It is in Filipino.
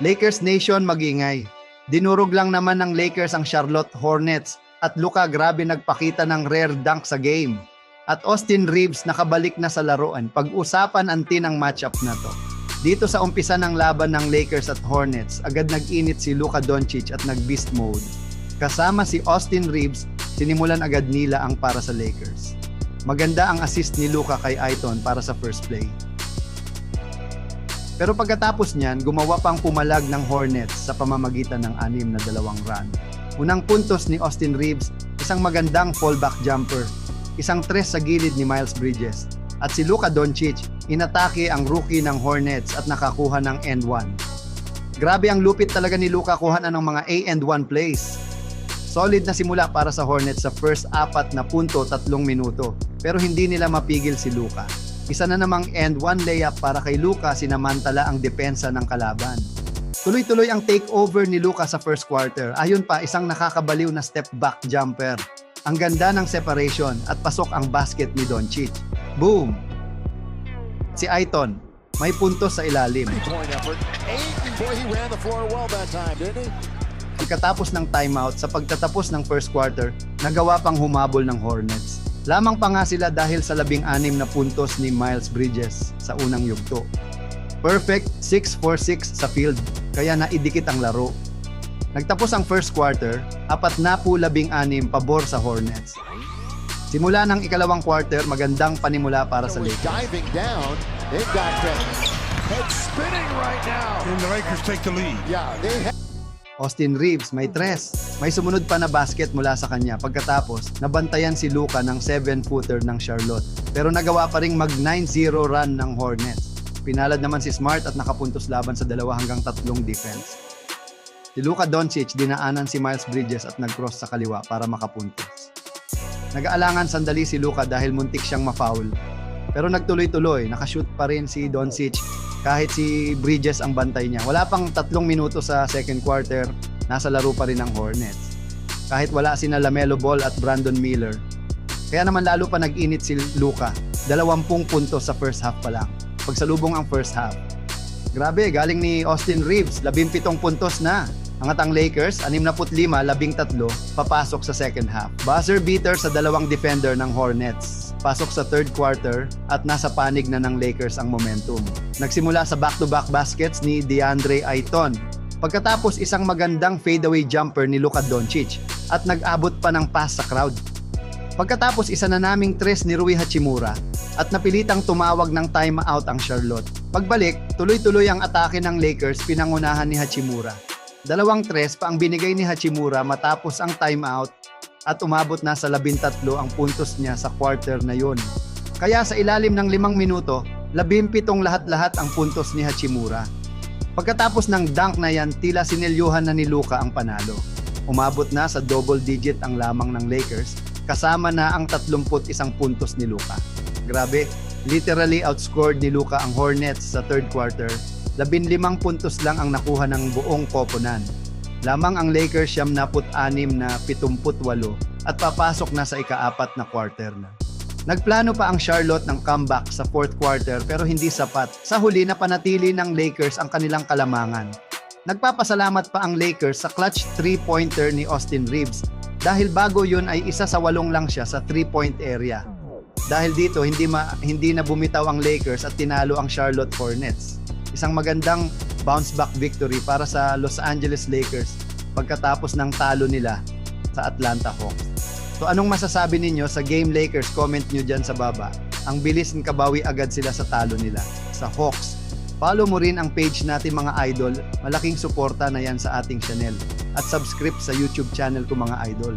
Lakers Nation magingay. Dinurog lang naman ng Lakers ang Charlotte Hornets at Luka grabe nagpakita ng rare dunk sa game. At Austin Reeves nakabalik na sa laruan. Pag-usapan ang tinang matchup na to. Dito sa umpisa ng laban ng Lakers at Hornets, agad nag-init si Luka Doncic at nag-beast mode. Kasama si Austin Reeves, sinimulan agad nila ang para sa Lakers. Maganda ang assist ni Luka kay Aiton para sa first play. Pero pagkatapos niyan, gumawa pang pumalag ng Hornets sa pamamagitan ng anim na dalawang run. Unang puntos ni Austin Reeves, isang magandang fallback jumper, isang tres sa gilid ni Miles Bridges, at si Luka Doncic, inatake ang rookie ng Hornets at nakakuha ng end 1. Grabe ang lupit talaga ni Luka kuha na ng mga A and 1 plays. Solid na simula para sa Hornets sa first apat na punto tatlong minuto, pero hindi nila mapigil si Luka. Isa na namang end one layup para kay Luka sinamantala ang depensa ng kalaban. Tuloy-tuloy ang takeover ni Luka sa first quarter. Ayon pa, isang nakakabaliw na step back jumper. Ang ganda ng separation at pasok ang basket ni Doncic. Boom! Si Aiton, may puntos sa ilalim. Pagkatapos ng timeout sa pagtatapos ng first quarter, nagawa pang humabol ng Hornets. Lamang pa nga sila dahil sa labing-anim na puntos ni Miles Bridges sa unang yugto. Perfect 6-4-6 sa field, kaya naidikit ang laro. Nagtapos ang first quarter, apat na po labing-anim pabor sa Hornets. Simula ng ikalawang quarter, magandang panimula para sa Lakers. diving down, they've got head spinning right now. And the Lakers take the lead. Yeah, they have. Austin Reeves may tres. May sumunod pa na basket mula sa kanya pagkatapos nabantayan si Luka ng 7-footer ng Charlotte. Pero nagawa pa ring mag 9-0 run ng Hornets. Pinalad naman si Smart at nakapuntos laban sa dalawa hanggang tatlong defense. Si Luka Doncic dinaanan si Miles Bridges at nag-cross sa kaliwa para makapuntos. Nag-aalangan sandali si Luka dahil muntik siyang ma-foul. Pero nagtuloy-tuloy, nakashoot pa rin si Doncic kahit si Bridges ang bantay niya. Wala pang tatlong minuto sa second quarter, nasa laro pa rin ang Hornets. Kahit wala sina Lamelo Ball at Brandon Miller. Kaya naman lalo pa nag-init si Luka. 20 puntos sa first half pa lang. Pagsalubong ang first half. Grabe, galing ni Austin Reeves, 17 puntos na. Ang atang Lakers, 65-13, papasok sa second half. Buzzer beater sa dalawang defender ng Hornets. Pasok sa third quarter at nasa panig na ng Lakers ang momentum. Nagsimula sa back-to-back baskets ni DeAndre Ayton. Pagkatapos isang magandang fadeaway jumper ni Luka Doncic at nag-abot pa ng pass sa crowd. Pagkatapos isa na naming tres ni Rui Hachimura at napilitang tumawag ng timeout ang Charlotte. Pagbalik, tuloy-tuloy ang atake ng Lakers pinangunahan ni Hachimura. Dalawang tres pa ang binigay ni Hachimura matapos ang timeout at umabot na sa labintatlo ang puntos niya sa quarter na yun. Kaya sa ilalim ng limang minuto, labimpitong lahat-lahat ang puntos ni Hachimura. Pagkatapos ng dunk na yan, tila sinelyuhan na ni Luka ang panalo. Umabot na sa double digit ang lamang ng Lakers, kasama na ang 31 puntos ni Luka. Grabe, literally outscored ni Luka ang Hornets sa third quarter. 15 puntos lang ang nakuha ng buong koponan. Lamang ang Lakers siyam na anim na 78 at papasok na sa ikaapat na quarter na. Nagplano pa ang Charlotte ng comeback sa fourth quarter pero hindi sapat. Sa huli na panatili ng Lakers ang kanilang kalamangan. Nagpapasalamat pa ang Lakers sa clutch three-pointer ni Austin Reeves dahil bago yun ay isa sa walong lang siya sa three-point area. Dahil dito hindi ma, hindi na bumitaw ang Lakers at tinalo ang Charlotte Hornets. Isang magandang bounce back victory para sa Los Angeles Lakers pagkatapos ng talo nila sa Atlanta Hawks. So anong masasabi ninyo sa game Lakers? Comment nyo dyan sa baba. Ang bilis ng kabawi agad sila sa talo nila sa Hawks. Follow mo rin ang page natin mga idol. Malaking suporta na yan sa ating channel. At subscribe sa YouTube channel ko mga idol.